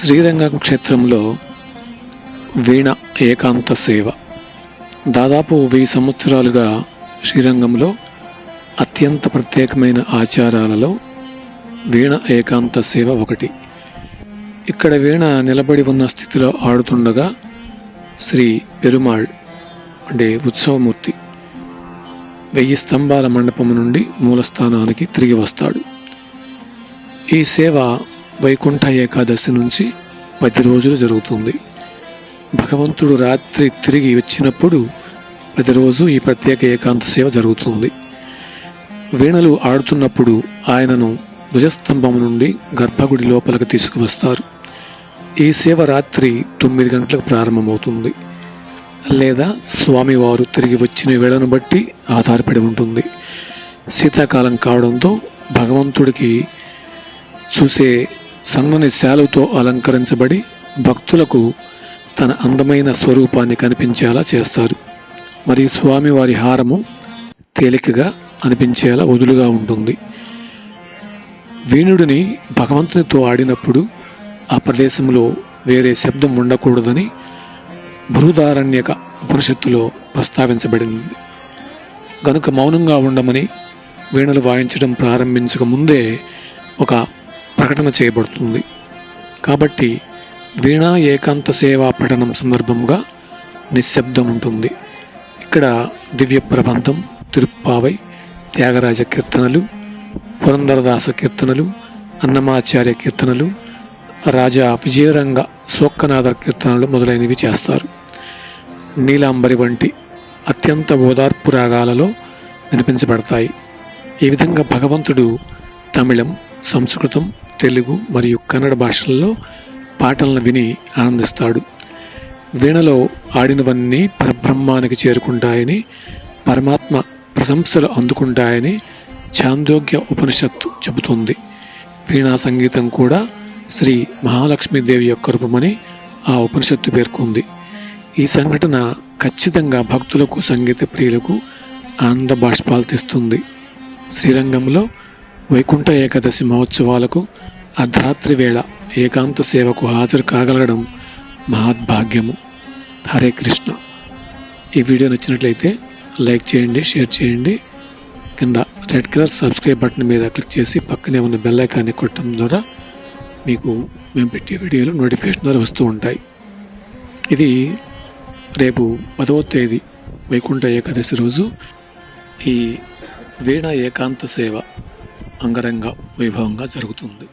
శ్రీరంగం క్షేత్రంలో వీణ ఏకాంత సేవ. దాదాపు వెయ్యి సంవత్సరాలుగా శ్రీరంగంలో అత్యంత ప్రత్యేకమైన ఆచారాలలో వీణ ఏకాంత సేవ ఒకటి. ఇక్కడ వీణ నిలబడి ఉన్న స్థితిలో ఆడుతుండగా శ్రీ పెరుమాళ్ అంటే ఉత్సవమూర్తి వెయ్యి స్తంభాల మండపం నుండి మూలస్థానానికి తిరిగి వస్తాడు. ఈ సేవ వైకుంఠ ఏకాదశి నుంచి పది రోజులు జరుగుతుంది. భగవంతుడు రాత్రి తిరిగి వచ్చినప్పుడు ప్రతిరోజు ఈ ప్రత్యేక ఏకాంత సేవ జరుగుతుంది. వీణలు ఆడుతున్నప్పుడు ఆయనను ధ్వజస్తంభం నుండి గర్భగుడి లోపలికి తీసుకువస్తారు. ఈ సేవ రాత్రి తొమ్మిది గంటలకు ప్రారంభమవుతుంది. లేదా స్వామివారు తిరిగి వచ్చిన వేళను బట్టి ఆధారపడి ఉంటుంది. శీతాకాలం కావడంతో భగవంతుడికి చూసే సన్నని శాలుతో అలంకరించబడి భక్తులకు తన అందమైన స్వరూపాన్ని కనిపించేలా చేస్తారు. మరియు స్వామివారి హారము తేలికగా అనిపించేలా వదులుగా ఉంటుంది. వీణుడిని భగవంతునితో ఆడినప్పుడు ఆ ప్రదేశంలో వేరే శబ్దం ఉండకూడదని బృహదారణ్యక ఉపనిషత్తులో ప్రస్తావించబడింది. గనుక మౌనంగా ఉండమని వీణలు వాయించడం ప్రారంభించక ముందే ఒక ప్రకటన చేయబడుతుంది. కాబట్టి వీణా ఏకాంత సేవా పఠనం సందర్భంగా నిశ్శబ్దం ఉంటుంది. ఇక్కడ దివ్య ప్రబంధం తిరుప్పావై త్యాగరాజ కీర్తనలు పురందరదాస కీర్తనలు అన్నమాచార్య కీర్తనలు రాజా విజయరంగ సోక్కనాథ కీర్తనలు మొదలైనవి చేస్తారు. నీలాంబరి వంటి అత్యంత ఓదార్పు రాగాలలో వినిపించబడతాయి. ఈ విధంగా భగవంతుడు తమిళం సంస్కృతం తెలుగు మరియు కన్నడ భాషల్లో పాటలను విని ఆనందిస్తాడు. వీణలో ఆడినవన్నీ పరబ్రహ్మానికి చేరుకుంటాయని పరమాత్మ ప్రశంసలు అందుకుంటాయని చాందోగ్య ఉపనిషత్తు చెబుతుంది. వీణా సంగీతం కూడా శ్రీ మహాలక్ష్మీదేవి యొక్క రూపమని ఆ ఉపనిషత్తు పేర్కొంది. ఈ సంఘటన ఖచ్చితంగా భక్తులకు సంగీత ప్రియులకు ఆనంద బాష్పాలు తెస్తుంది. శ్రీరంగంలో వైకుంఠ ఏకాదశి మహోత్సవాలకు అర్ధరాత్రి వేళ ఏకాంత సేవకు హాజరు కాగలగడం మహద్భాగ్యము. హరే కృష్ణ. ఈ వీడియో నచ్చినట్లయితే లైక్ చేయండి షేర్ చేయండి. కింద రెడ్ కలర్ సబ్స్క్రైబ్ బటన్ మీద క్లిక్ చేసి పక్కనే ఉన్న బెల్ ఐకాన్ని కొట్టడం ద్వారా మీకు మేము పెట్టే వీడియోలు నోటిఫికేషన్ ద్వారా వస్తూ ఉంటాయి. ఇది రేపు పదవ తేదీ వైకుంఠ ఏకాదశి రోజు ఈ వీణ ఏకాంత సేవ అంగరంగ వైభవంగా జరుగుతుంది.